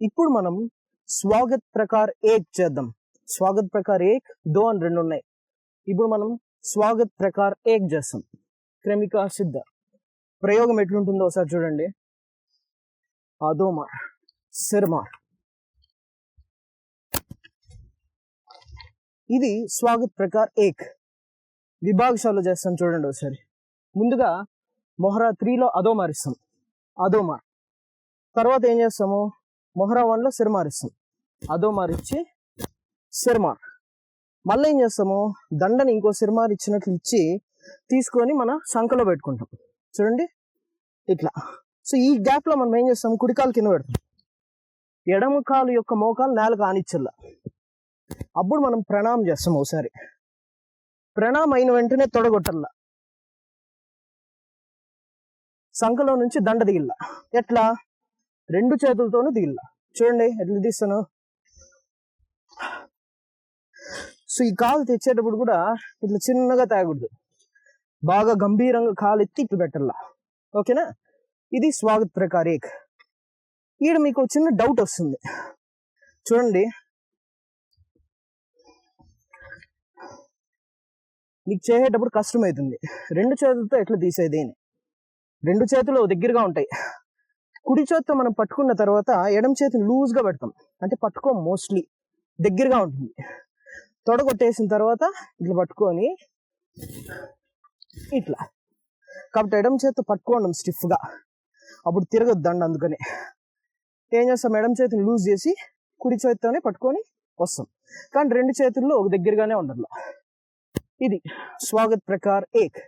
ఇప్పుడు మనం స్వాగత్ ప్రకార్ ఏక్ చేద్దాం. స్వాగత్ ప్రకార్ ఏక్ దో అని రెండు ఉన్నాయి. ఇప్పుడు మనం స్వాగత్ ప్రకార్ ఏక్ చేస్తాం. క్రమిక సిద్ధ. ప్రయోగం ఎట్లుంటుందో ఒకసారి చూడండి. అదోమార్ సిర్మార్ ఇది స్వాగత్ ప్రకార్ ఏక్. విభాగశాలలో చేస్తాం చూడండి ఒకసారి. ముందుగా మొహరా త్రీలో అదోమార్ ఇస్తాం అదోమార్ తర్వాత ఏం చేస్తాము? మొహరా వన్లో సిర్మార్ ఇస్తాం అదోమార్ ఇచ్చి సిరిమార్ మళ్ళీ ఏం చేస్తాము? దండని ఇంకో సిరిమార్ ఇచ్చినట్లు ఇచ్చి తీసుకొని మన సంఖలో పెట్టుకుంటాం. చూడండి. ఇట్లా. సో ఈ గ్యాప్లో మనం ఏం చేస్తాం కుడికాలు కింద పెడతాం. ఎడమ కాలు యొక్క మోకాలు నేలకు ఆనిచ్చల్లా. అప్పుడు మనం ప్రణామం చేస్తాం ఒకసారి. ప్రణామం అయిన వెంటనే తొడగొట్టల్లా. సంఖలో నుంచి దండ దిగిల్లా. ఎట్లా? రెండు చేతులతోనూ దిగిల్లా చూడండి ఎట్లా తీస్తాను? సో ఈ కాలు తెచ్చేటప్పుడు కూడా ఇట్లా చిన్నగా తాగకూడదు. బాగా గంభీరంగా కాలు ఎత్తి ఇట్లా పెట్టాల. ఓకేనా? ఇది స్వాగత్ ప్రకారేక్ ఈడ మీకు చిన్న డౌట్ వస్తుంది. చూడండి. నీకు చేసేటప్పుడు కష్టమవుతుంది రెండు చేతులతో ఎట్లా తీసేది అని. రెండు చేతులు దగ్గరగా ఉంటాయి. కుడి చేతితో మనం పట్టుకున్న తర్వాత ఎడమ చేతిని లూజ్గా పెడతాం. అంటే పట్టుకోం మోస్ట్లీ దగ్గరగా ఉంటుంది. తొడగొట్టేసిన తర్వాత ఇట్లా పట్టుకొని ఇట్లా. కాబట్టి ఎడమ చేతితో పట్టుకోండి స్టిఫ్గా అప్పుడు తిరగద్దు దండ అందుకని. ఏం చేస్తాం? ఎడమ చేతిని లూజ్ చేసి కుడి చేతితోనే పట్టుకొని వస్తాం. కానీ రెండు చేతుల్లో ఒక దగ్గరగానే ఉండాలి ఇది స్వాగత్ ప్రకార్ ఏక్.